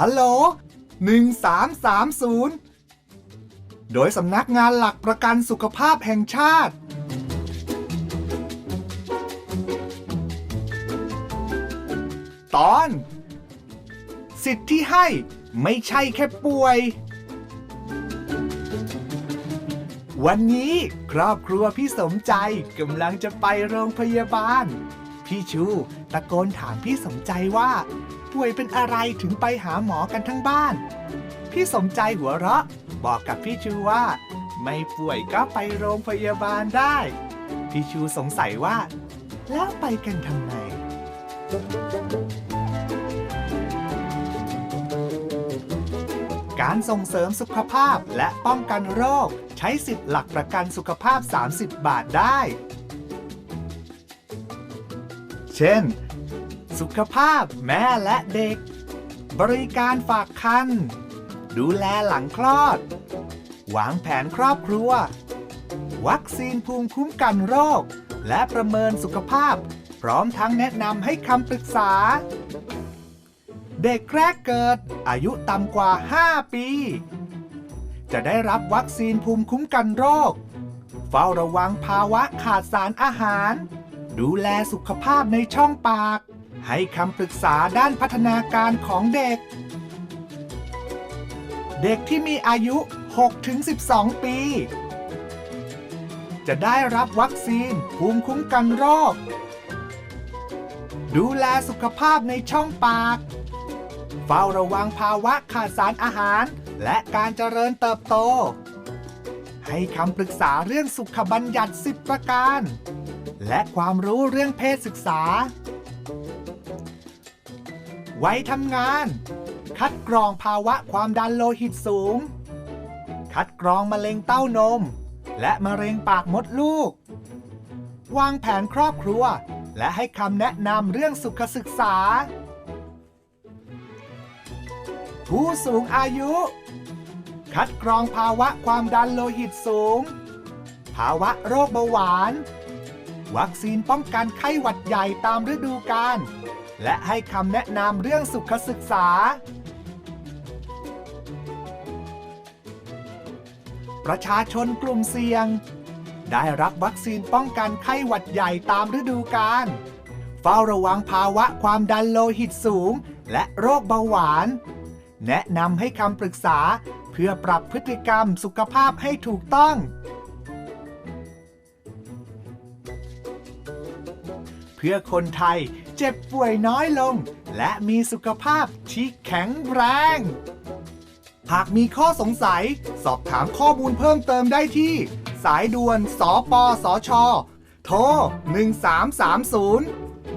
ฮัลโหล 1330 โดยสำนักงานหลักประกันสุขภาพแห่งชาติ ตอน สิทธิ์ที่ให้ไม่ใช่แค่ป่วย วันนี้ครอบครัวพี่สมใจกำลังจะไปโรงพยาบาล พี่ชูตะโกนถามพี่สมใจว่า ป่วยเป็นอะไรถึงไปหาหมอกันทั้งบ้าน พี่สมใจหัวเราะ บอกกับพี่ชูว่า ไม่ป่วยก็ไปโรงพยาบาลได้ พี่ชูสงสัยว่า แล้วไปกันทำไมการส่งเสริมสุขภาพและป้องกันโรค ใช้สิทธิ์หลักประกันสุขภาพ 30 บาทได้ เช่น สุขภาพแม่และเด็ก บริการฝากคัน ดูแลหลังคลอด วางแผนครอบครัว วัคซีนภูมิคุ้มกันโรค และประเมินสุขภาพ พร้อมทั้งแนะนำให้คำปรึกษา เด็กแรกเกิด อายุต่ำกว่า 5 ปี จะได้รับวัคซีนภูมิคุ้มกันโรค เฝ้าระวังภาวะขาดสารอาหาร ดูแลสุขภาพในช่องปาก ให้คำปรึกษาด้านพัฒนาการของเด็ก เด็กที่มีอายุ 6-12 ปี จะได้รับวัคซีนภูมิคุ้มกันโรค ดูแลสุขภาพในช่องปาก เฝ้าระวังภาวะขาดสารอาหาร และการเจริญเติบโต ให้คำปรึกษาเรื่องสุขบัญญัติ 10 ประการ และความรู้เรื่องเพศศึกษาไว้ทำงาน คัดกรองภาวะความดันโลหิตสูง คัดกรองมะเร็งเต้านม และมะเร็งปากมดลูก วางแผนครอบครัว และให้คำแนะนำเรื่องสุขศึกษา ผู้สูงอายุ คัดกรองภาวะความดันโลหิตสูง ภาวะโรคเบาหวาน วัคซีนป้องกันไข้หวัดใหญ่ตามฤดูกาลและให้คำแนะนำเรื่องสุขศึกษา ประชาชนกลุ่มเสี่ยง ได้รับวัคซีนป้องกันไข้หวัดใหญ่ตามฤดูกาลเฝ้าระวังภาวะความดันโลหิตสูง และโรคเบาหวาน แนะนำให้คำปรึกษาเพื่อปรับพฤติกรรมสุขภาพให้ถูกต้อง พื่อคนไทยเจ็บป่วยน้อยลง และมีสุขภาพที่แข็งแรง หากมีข้อสงสัย สอบถามข้อมูลเพิ่มเติมได้ที่ สายด่วนสปสช โทร 1330